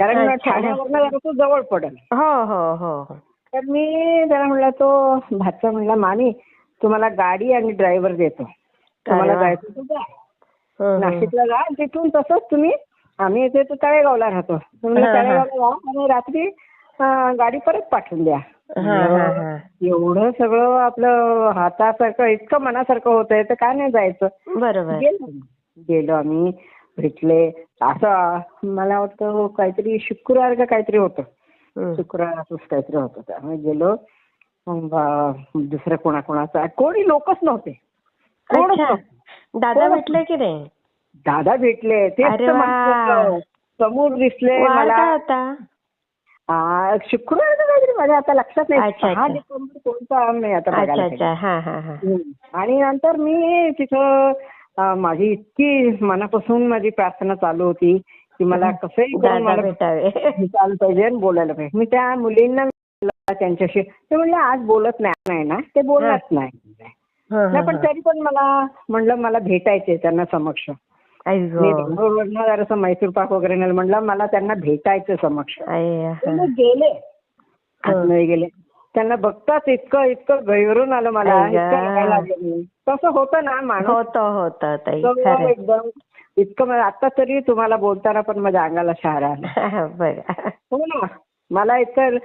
कारण. ठाण्यावरनं तो जवळ पडेल हो हो हो तर मी त्याला म्हणलं तो भाचा म्हणला मामी तुम्हाला गाडी आणि ड्रायव्हर देतो तुम्हाला. जायचं तर जा. नाशिकला जा तिथून तसंच तुम्ही आम्ही इथे तर तळेगावला राहतो. तळेगावला जा आणि रात्री गाडी परत पाठवून द्या हा, हा, हा. एवढं सगळं आपलं हातासारखं इतकं मनासारखं होतंय तर काय नाही जायचं बरोबर गेलो आम्ही भेटले. असं मला वाटतं काहीतरी शुक्रवार का काहीतरी होतं. हं. शुक्रवार असंच काहीतरी होतं. त्यामुळे गेलो. दुसरं कोणाकोणाचं. कोणी लोकच नव्हते. दादा भेटले की नाही? दादा भेटले. म्हटलं. समोर दिसले मला. शुक्रवार काहीतरी माझ्या आता लक्षात नाही. डिसेंबर कोणता मी आता हा हा हा. आणि नंतर मी तिथं माझी इतकी मनापासून माझी प्रार्थना चालू होती की मला कसंही मला भेटावे. चालू पाहिजे आणि बोलायला पाहिजे. मी त्या मुलींना त्यांच्याशी ते म्हणले आज बोलत नाही ना ते बोलत नाही. पण तरी पण मला म्हणलं मला भेटायचे त्यांना समक्ष. जरासं मैसूर पाक वगैरे म्हणलं मला त्यांना भेटायचं समक्ष. गेले. गेले. त्यांना बघताच इतकं इतकं गैरून आलं मला. इतकं रडायला मी. तसं होतं ना माणूस होतं होतं ताई सगळं खरं एकदम इतकं मला आता तरी तुम्हाला बोलताना पण माझ्या अंगाला शहारा आला बघा हो ना मला इतकं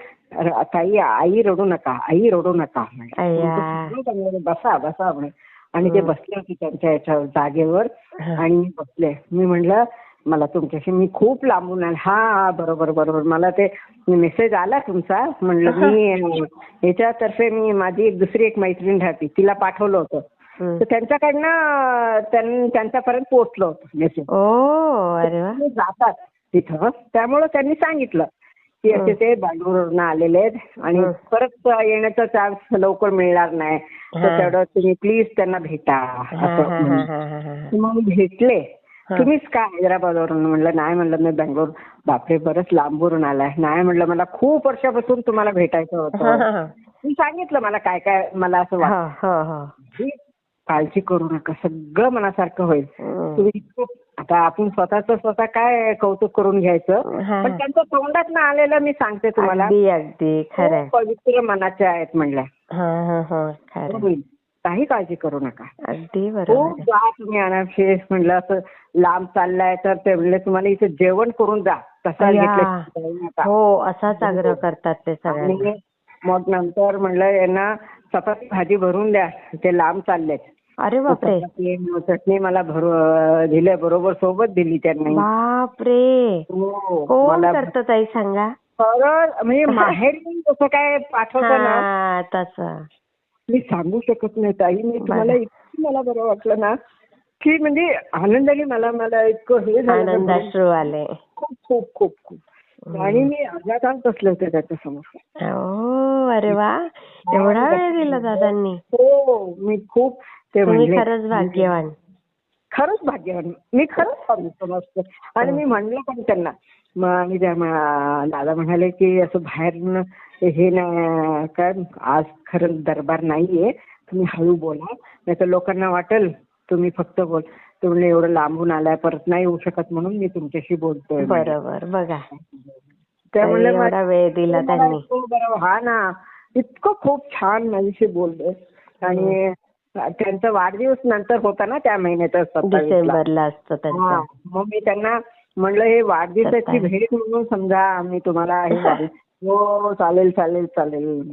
ताई आई रडू नका आई रडू नका म्हणे. अय्या. बसा बसा म्हणे आणि ते. बसले होते त्यांच्या याच्या जागेवर. आणि मी बसले मी म्हणलं मला तुमच्याशी मी खूप लांबून आले हा बरोबर बरोबर. मला ते मेसेज आला तुमचा. म्हणलं मी याच्यातर्फे मी माझी एक दुसरी एक मैत्रीण राहते. तिला पाठवलं होतं. तर त्यांच्याकडनं त्यांच्यापर्यंत पोहोचलं होतं मेसेज अरे जातात तिथं. त्यामुळं त्यांनी सांगितलं की असे ते बंगळुरूवरून आलेले आहेत आणि. परत येण्याचा चान्स लवकर मिळणार नाही. तर. तेवढं तुम्ही प्लीज त्यांना भेटा असं. मग भेटले. तुम्हीच का हैदराबादवरून म्हणलं नाही म्हणलं मी बेंगलोर बापरे बरंच लांबवरून आलाय. नाही म्हणलं मला खूप वर्षापासून तुम्हाला भेटायचं होतं. मी सांगितलं मला काय काय मला असं वाटतं हो, हो, हो. काळजी करू नका सगळं मनासारखं होईल. तुम्ही आता आपण स्वतःच स्वतः काय कौतुक करून घ्यायचं. पण त्यांच्या तोंडात ना आलेलं मी सांगते तुम्हाला. अगदी पवित्र मनाच्या आहेत म्हणल्या. हा हा हा. काही काळजी करू नका. अगदी खूप बरोबर आहे. जा तुम्ही अनाफेस म्हणलं असं लांब चाललाय तर ते म्हणले तुम्हाला इथे जेवण करून जा तसा अय्या. घेतलं जाऊ नका. हो असाच आग्रह करतात ते सगळ्यांना. आणि मग नंतर म्हणलं यांना चपाती भाजी भरून द्या. ते लांब चाललेत. अरे बापरे. चपाती, चटणी मला भरू दिले बरोबर सोबत दिली त्यांनी. बापरे. हो कोण मला करत ताई सांगा? सरळ म्हणजे माहेरी जसं काय पाठवतं ना. हा तसं. मी सांगू शकत नाही ताई. मी तुम्हाला. इतकं मला बरं वाटलं ना की म्हणजे आनंदाने मला मला इतकं हे झालं आले. खूप खूप खूप खूप. आणि मी अर्धा तास बसले होते त्याच्यासमोर. ओ अरे वा. एवढा वेळ दिला दादांनी. हो मी खूप ते खरंच भाग्यवान. खरंच भाग्यवान. मी खरंच समजते आणि मी म्हणलं पण त्यांना मग आणि त्या दादा म्हणाले की असं बाहेर हे ना काय आज खरं दरबार नाहीये तुम्ही हळू बोला. नाही तर लोकांना वाटेल तुम्ही फक्त बोल. ते म्हणले एवढं लांबून आलाय परत नाही येऊ शकत म्हणून मी तुमच्याशी बोलतोय. बरोबर बघा. त्या म्हणले ताई, एवढा वेळ दिला मला त्यांनी. हा ना इतकं खूप छान माझ्याशी बोलले. आणि त्यांचा वाढदिवस नंतर होता ना त्या महिन्यात सत्तावीसला. डिसेंबरला असतं त्यांचं. मग मी त्यांना म्हणलं हे वाढदिवसाची. भेट म्हणून समजा आम्ही तुम्हाला हे हो चालेल चालेल चालेल.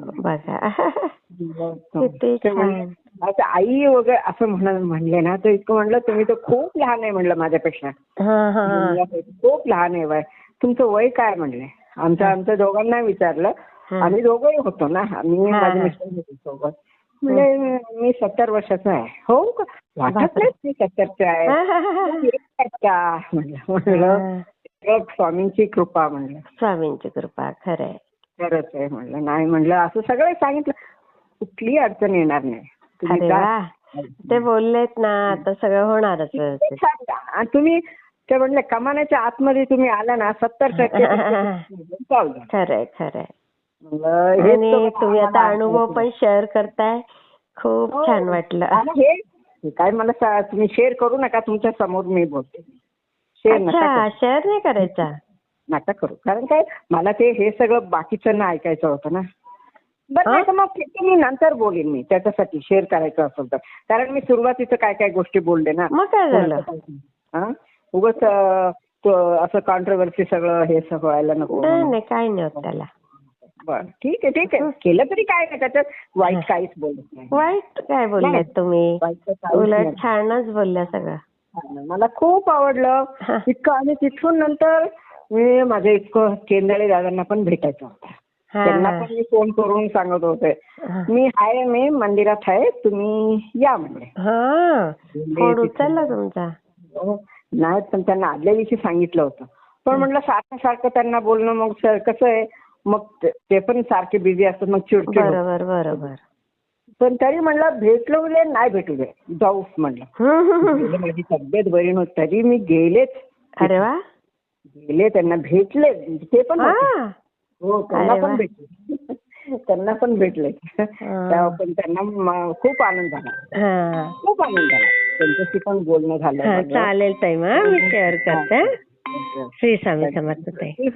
आता आई वगैरे असं म्हण म्हणले ना तर इतकं म्हणलं तुम्ही तर खूप लहान आहे म्हणलं माझ्यापेक्षा. हा हा. हा. खूप लहान आहे वय. तुमचं वय काय? म्हणले. आमच्या आमच्या दोघांना विचारलं. आम्ही दोघंही होतो ना. मी माझे हा. मिस्टर होते सोबत. म्हणजे मी सत्तर वर्षाचा आहे. हो का? वाटत. नाही सत्तरचे आहे. का? म्हणलं स्वामींची कृपा म्हणलं. स्वामींची कृपा खरंय खरंच आहे म्हणलं. नाही म्हणलं असं सगळं सांगितलं. कुठली अडचण येणार नाही. ते बोललेत ना आता सगळं होणारच तुम्ही ते म्हणले कमानाच्या आतमध्ये तुम्ही आला ना सत्तर टक्के. खरंय खरंय तुम्ही आता अनुभव पण शेअर करताय. खूप हो. छान वाटलं. हे काय मला सा- तुम्ही शेअर करू नका तुमच्यासमोर मी बोलते. शेअर नका अच्छा करू. शेअर नाही करायचा? नका करू. कारण काय मला ते हे सगळं बाकीचं ना ऐकायचं होतं ना. बरं नाही तर मग ठीक आहे, मी नंतर बोलेन मी त्याच्यासाठी शेअर करायचं असेल तर. कारण मी सुरुवातीचं काय काय गोष्टी बोलले ना. मग काय झालं? हा? उगाच असं कॉन्ट्रोवर्सी सगळं हे सगळं व्हायला नको. नाही नाही काय नाही होत त्याला. बरं ठीक आहे ठीक आहे. केलं तरी काय त्याच्यात वाईट काहीच बोलत नाही. वाईट काय बोललात तुम्ही? उलट. छानच बोलल्या सगळं. मला खूप आवडलं. इतकं आणि तिथून नंतर मी माझं इतकं केंद्रे दादांना पण भेटायचं होतं. त्यांना. पण मी फोन करून सांगत होते. मी आहे मी मंदिरात आहे तुम्ही या हा. फोन उचलला तुमचा? हो. नाही पण त्यांना आदल्या दिवशी सांगितलं होतं. पण म्हटलं सारखं सारखं त्यांना बोलणं मग कसं आहे? मग ते- ते पण सारखे बिझी असतात मग चिडचिड होते. बरोबर बरोबर. पण तरी म्हणलं भेटलो दे नाही भेटू दे. जाऊच म्हणलं. हम्म, हम्म, हम्म. गेले, माझी तब्येत बरी नव्हती तरी मी गेलेच. अरे वा. गेले त्यांना भेटले. ते पण होते. हा हो त्यांना अरे पण. भेटले. त्यांना पण भेटले. तेव्हा पण त्यांना म- खूप आनंद झाला. हा. खूप आनंद झाला. त्यांच्याशी पण बोलणं झालं हा माझं. चालेल ताई मग. मी शेअर करते हा. श्री स्वामी समर्थ ताई.